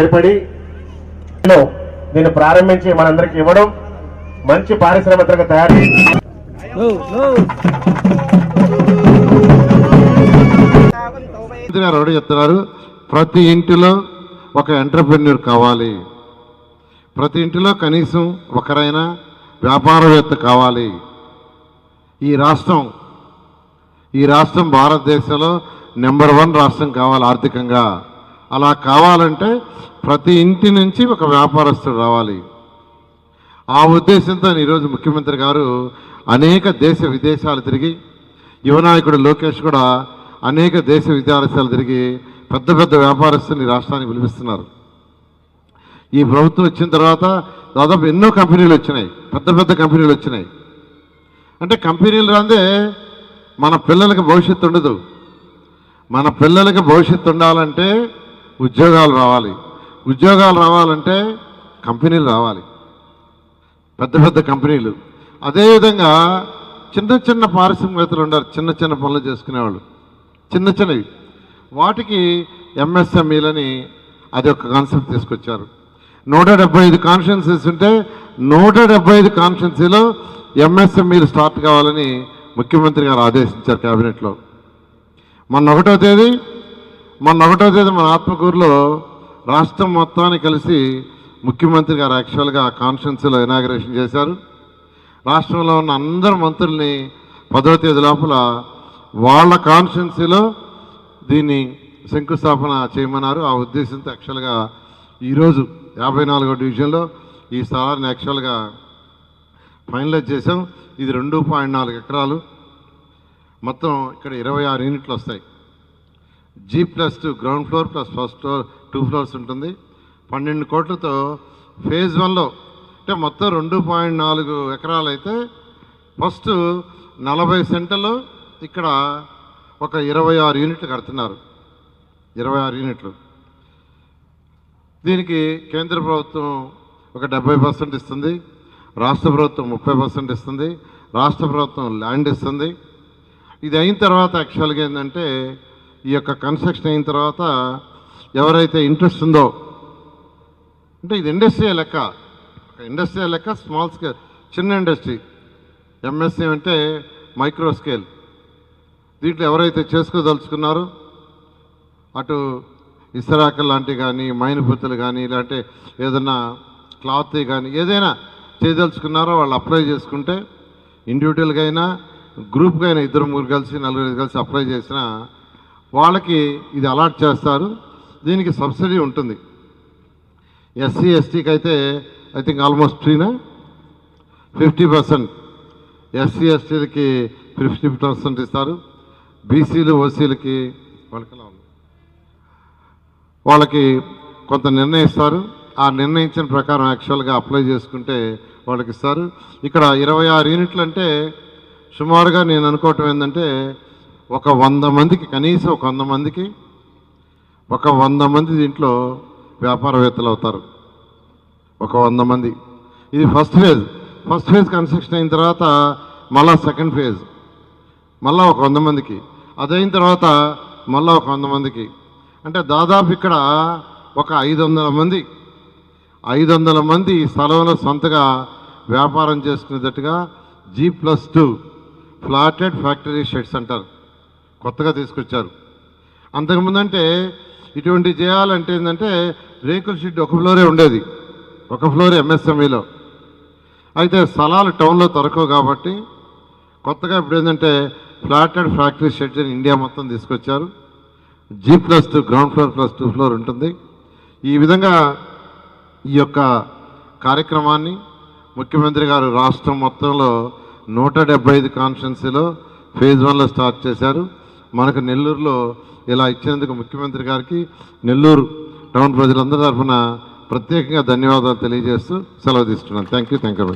ఏర్పడి దీన్ని ప్రారంభించి మనందరికి ఇవ్వడం మంచి పారిశ్రామిక తయారీ. చెప్తున్నారు ప్రతి ఇంటిలో ఒక ఎంటర్ప్రెన్యూర్ కావాలి. ప్రతి ఇంటిలో కనీసం ఒకరైనా వ్యాపారవేత్త కావాలి. ఈ రాష్ట్రం ఈ రాష్ట్రం భారతదేశంలో నెంబర్ వన్ రాష్ట్రం కావాలి ఆర్థికంగా. అలా కావాలంటే ప్రతి ఇంటి నుంచి ఒక వ్యాపారస్తుడు రావాలి. ఆ ఉద్దేశంతో ఈరోజు ముఖ్యమంత్రి గారు అనేక దేశ విదేశాలు తిరిగి యువనాయకుడు లోకేష్ కూడా అనేక దేశ విదేశాలు తిరిగి పెద్ద పెద్ద వ్యాపారస్తుల్ని రాష్ట్రానికి పిలిపిస్తున్నారు. ఈ ప్రభుత్వం వచ్చిన తర్వాత దాదాపు ఎన్నో కంపెనీలు వచ్చినాయి. పెద్ద పెద్ద కంపెనీలు వచ్చినాయి. అంటే కంపెనీలు రాందే మన పిల్లలకి భవిష్యత్తు ఉండదు. మన పిల్లలకి భవిష్యత్తు ఉండాలంటే ఉద్యోగాలు రావాలి. ఉద్యోగాలు రావాలంటే కంపెనీలు రావాలి. పెద్ద పెద్ద కంపెనీలు. అదేవిధంగా చిన్న చిన్న పారిశ్రామికవేత్తలు ఉన్నారు చిన్న చిన్న పనులు చేసుకునేవాళ్ళు. చిన్న చిన్నవి. వాటికి ఎంఎస్ఎంఈలని అది ఒక కాన్సెప్ట్ తీసుకొచ్చారు. నూట డెబ్బై ఐదు కాన్స్టిట్యున్సీస్ ఉంటే నూట డెబ్బై ఐదు కాన్స్టిట్యున్సీలో ఎంఎస్ఎంఈలు స్టార్ట్ కావాలని ముఖ్యమంత్రి గారు ఆదేశించారు క్యాబినెట్లో మొన్న ఒకటో తేదీ మొన్న ఒకటో తేదీ మన ఆత్మకూరులో రాష్ట్రం మొత్తాన్ని కలిసి ముఖ్యమంత్రి గారు యాక్చువల్గా కాన్ఫరెన్స్లో ఇనాగ్రేషన్ చేశారు. రాష్ట్రంలో ఉన్న అందరు మంత్రుల్ని పదో తేదీ లోపల వాళ్ళ కాన్స్టిట్యున్సీలో దీన్ని శంకుస్థాపన చేయమన్నారు. ఆ ఉద్దేశంతో యాక్చువల్గా ఈరోజు యాభై నాలుగో డివిజన్లో ఈ స్థలాన్ని యాక్చువల్గా ఫైనలైజ్ చేసాం ఇది రెండు పాయింట్ నాలుగు ఎకరాలు. మొత్తం ఇక్కడ ఇరవై ఆరు యూనిట్లు వస్తాయి. G plus two ground floor plus first floor two floors ఉంటుంది. పన్నెండు కోట్లతో ఫేజ్ వన్లో అంటే మొత్తం రెండు పాయింట్ నాలుగు ఎకరాలు అయితే ఫస్ట్ నలభై సెంటర్లు ఇక్కడ ఒక ఇరవై ఆరు యూనిట్లు కడుతున్నారు. ఇరవై ఆరు యూనిట్లు. దీనికి కేంద్ర ప్రభుత్వం ఒక డెబ్బై పర్సెంట్ ఇస్తుంది. రాష్ట్ర ప్రభుత్వం ముప్పై పర్సెంట్ ఇస్తుంది. రాష్ట్ర ప్రభుత్వం ల్యాండ్ ఇస్తుంది. ఇది అయిన తర్వాత యాక్చువల్గా ఏంటంటే ఈ యొక్క కన్స్ట్రక్షన్ అయిన తర్వాత ఎవరైతే ఇంట్రెస్ట్ ఉందో అంటే ఇది ఇండస్ట్రియల్ లెక్క? ఇండస్ట్రియల్ ఇండస్ట్రీ లెక్క స్మాల్ స్కేల్ చిన్న ఇండస్ట్రీ. ఎంఎస్సీ అంటే మైక్రో స్కేల్. దీంట్లో ఎవరైతే చేసుకోదలుచుకున్నారో అటు ఇసరాకలు లాంటివి కానీ మైనపుత్తులు కానీ ఇలాంటి ఏదన్నా క్లాత్ కానీ ఏదైనా చేయదలుచుకున్నారో వాళ్ళు అప్లై చేసుకుంటే ఇండివిజువల్గా అయినా గ్రూప్గా అయినా ఇద్దరు ముగ్గురు కలిసి నలుగురు కలిసి అప్లై చేసినా వాళ్ళకి ఇది అలాట్ చేస్తారు. దీనికి సబ్సిడీ ఉంటుంది. ఎస్సీ ఎస్టీకి అయితే ఐ థింక్ ఆల్మోస్ట్ ఫ్రీనా ఫిఫ్టీ పర్సెంట్. ఎస్సీ ఎస్టీలకి ఫిఫ్టీ పర్సెంట్ ఇస్తారు. బీసీలు ఓసీలకి వాళ్ళకి ఉంది? వాళ్ళకి కొంత నిర్ణయిస్తారు ఆ నిర్ణయించిన ప్రకారం యాక్చువల్గా అప్లై చేసుకుంటే వాళ్ళకి ఇస్తారు. ఇక్కడ ఇరవై ఆరు యూనిట్లు అంటే సుమారుగా నేను అనుకోవటం ఏంటంటే ఒక వంద మందికి కనీసం ఒక వంద మందికి ఒక వంద మంది దీంట్లో వ్యాపారవేత్తలు అవుతారు. ఒక వంద మంది. ఇది first phase. First phase construction అయిన తర్వాత మళ్ళా సెకండ్ ఫేజ్. మళ్ళా ఒక వంద మందికి. అదైన తర్వాత మళ్ళా ఒక వంద మందికి. అంటే దాదాపు ఇక్కడ ఒక ఐదు వందల మంది. ఐదు వందల మంది ఈ స్థలంలో సొంతగా వ్యాపారం చేసుకునేటట్టుగా G plus two flatted factory sheds అంటారు. కొత్తగా తీసుకొచ్చారు. అంతకుముందంటే ఇటువంటి చేయాలంటే ఏంటంటే రేకుల షెడ్ ఒక ఫ్లోరే ఉండేది. ఒక ఫ్లోర్ ఎంఎస్ఎంఈలో. అయితే స్థలాలు టౌన్లో దొరకవు కాబట్టి కొత్తగా ఇప్పుడు ఏంటంటే ఫ్లాటెడ్ ఫ్యాక్టరీ షెడ్స్ అని ఇండియా మొత్తం తీసుకొచ్చారు. G plus two ground floor plus two floor ఉంటుంది. ఈ విధంగా ఈ యొక్క కార్యక్రమాన్ని ముఖ్యమంత్రి గారు రాష్ట్రం మొత్తంలో నూట డెబ్బై ఐదు కాన్స్టిట్యున్సీలో ఫేజ్ వన్లో స్టార్ట్ చేశారు. మనకు నెల్లూరులో ఇలా ఇచ్చినందుకు ముఖ్యమంత్రి గారికి నెల్లూరు టౌన్ ప్రజలందరి తరఫున ప్రత్యేకంగా ధన్యవాదాలు తెలియజేస్తూ సెలవు తీసుకున్నాను. Thank you thank you